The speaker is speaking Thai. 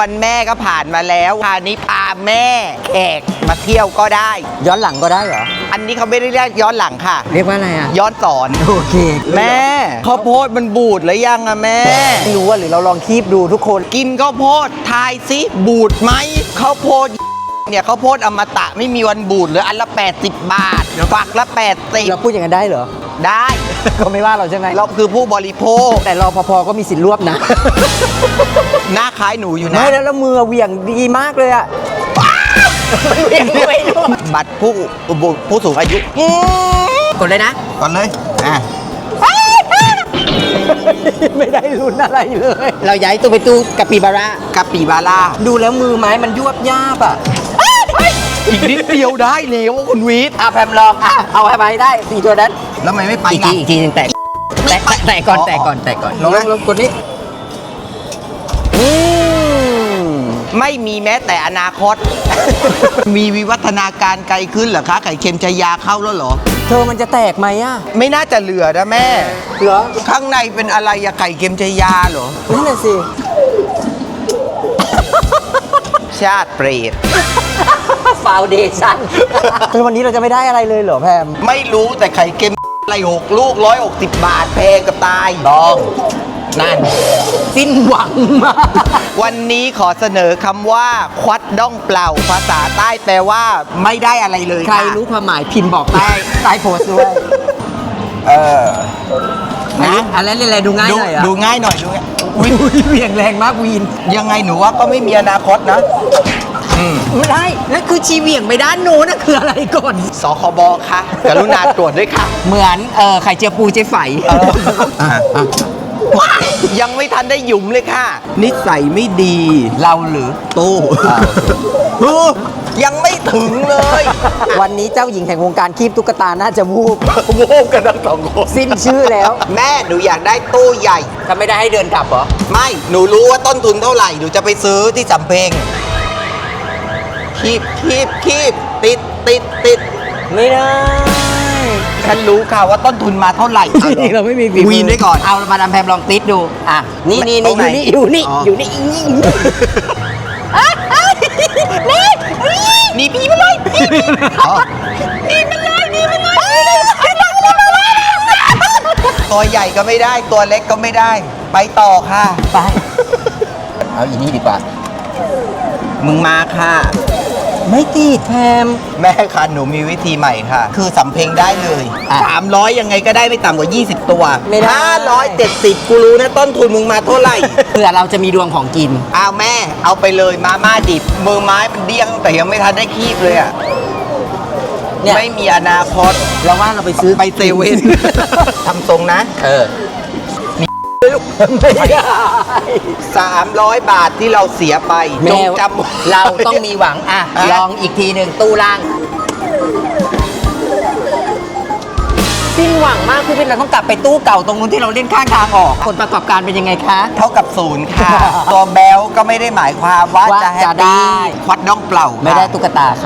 วันแม่ก็ผ่านมาแล้วคราวนี้พาแม่แขกมาเที่ยวก็ได้ ย้อนหลังก็ได้เหรอ อันนี้เขาไม่ได้เรียกย้อนหลังค่ะ เรียกว่าอะไรอะ ย้อนสอน โอเคแม่ข้าวโพดมันบูดหรือยังอะแม่ ไม่รู้ว่าหรือเราลองคีบดูทุกคน กินข้าวโพดทายสิบูดไหมข้าวโพดเนี่ยข้าวโพดอมตะไม่มีวันบูดหรืออันละ 80 บาทฝักละเราพูดอย่างนั้นได้เหรอ80 ได้ก็ไม่ว่าเราใช่ไหมเราคือผู้บริโภค แต่รอพอก็มีสิทธิ์รวบนะ หน้าคล้ายหนูอยู่นะ ไม่แล้วแล้วมือเหวี่ยงดีมากเลยอะเหวี่ยงไม่รวบบัตรผู้ผู้สูงอายุกดเลยนะ ก่อนเลย อะ ไม่ได้ลุ้นอะไรเลย เราย้ายตัวไปตู้กะปิบาร่ากะปิบาร่าดูแล้วมือไม้มันยวบยาบอะ อีกนิดเดียวได้แล้วคุณวิทย์อะแพมลองอะเอาให้ไปได้สี่ตัวนั้นแล้วทำไมไม่ไปอีกล่ะทีอีกทีหนึงแตะแตะแตะก่อนแตะก่อนแตะก่อนลองนะลองกดนี้อืมไม่มีแม้แต่อนาคต มีวิวัฒนาการไกลขึ้นเหรอคะไข่เค็มชายาเข้าแล้วเหรอ เธอมันจะแตกไหมอะไม่น่าจะเหลือนะแม่ เหรอข้างในเป็นอะไรอะไข่เค็มชายาเหรอ นั่นน่ะสิชาติเปรต ฟาวเดชั่นคือวันนี้เราจะไม่ได้อะไรเลยเหรอแพมไม่รู้แต่ไข่เค็มอะไรหกลูกร้อยหกสิบบาทแพงกับตายลอง นั่น สิ้นหวังมากวันนี้ขอเสนอคำว่า ควัดด้องเปล่า ภาษาใต้แปลว่าไม่ได้อะไรเลยใคระรู้ความหมายพิมพ์บอกใต้ใต้โพสต์ด้วยเออนะอะไรอะไรดูง่ายดูหน่อยอะดูง่ายหน่อยดูง่ายอุ้ยเหวี่ยงแรงมากวีน ยังไงหนูว่าก็ไม่มีอนาคตนะอืม ไม่ได้นั่นคือชีเหวี่ยงไปด้านโน้นนะคืออะไรก่อน สคบค่ะกรุณาตรวจด้วยค่ะ เหมือนเออไข่เจียวปูเจ๊ไฝยังไม่ทันได้หยุมเลยค่ะ นิสัยไม่ดี เราหรือตู้ยังไม่ถึงเลย วันนี้เจ้าหญิงแห่งวงการคีบตุ๊กตาน่าจะวูบโง่กันทั้งสองคนสิ้นชื่อแล้ว แม่หนูอยากได้ตู้ใหญ่ก็ไม่ได้ให้เดินกลับเหรอ ไม่ หนูรู้ว่าต้นทุนเท่าไหร่ หนูจะไปซื้อที่สำเพ็ง คีบคีบคีบติดติดติดไม่ได้ฉันรู้ค่ะว่าต้นทุนมาเท่าไหร่เราไม่มีฝีมือ วีนไว้ก่อนเอามาดามแพมลองติดดูอะนี่นี่ตรนี่งไหนอยู่นี่อ๋อออยู่นี่อยู่นี่นี่นี่พี่มาเลยนี่มันเลยนี่มันเลยตัวใหญ่ก็ไม่ได้ตัวเล็กก็ไม่ได้ ไปต่อค่ะ ไป เอาอีนี่ดีกว่า มึงมาค่ะ ไม่ติดแพมแม่ค่ะหนูมีวิธีใหม่ค่ะ คือสำเพ็งได้เลยอะ300 ยังไงก็ได้ไม่ต่ำกว่า 20 ตัวไม่ได้ 570 กูรู้นะต้นทุนมึงมาเท่าไหร่ เผื่อเราจะมีดวงของกินเอาแม่เอาไปเลยมาม่าดิบมือไม้มันเดี้ยงแต่ยังไม่ทันได้คีบเลยอะเนี่ย ไม่มีอนาคตเราว่าเราไปซื้อไปเซเว่น ทำทรงนะ เออ ไม่ได้ 300 บาทที่เราเสียไปจแม่งจำเราต้องมีหวังอะอะ ลองอีกทีหนึ่งตู้ล่าง สิ้นหวังมากพี่เป็นเราต้องกลับไปตู้เก่าตรงนู้นที่เราเล่นข้างทางออกผลประกอบการเป็นยังไงคะ เท่ากับศูนย์ค่ะ ตัวแบลก็ไม่ได้หมายความว่าว่าจะแฮจะปได้ ปี้ควัดน้องเปล่าไม่ได้ค่ะตุ๊กตาค่ะ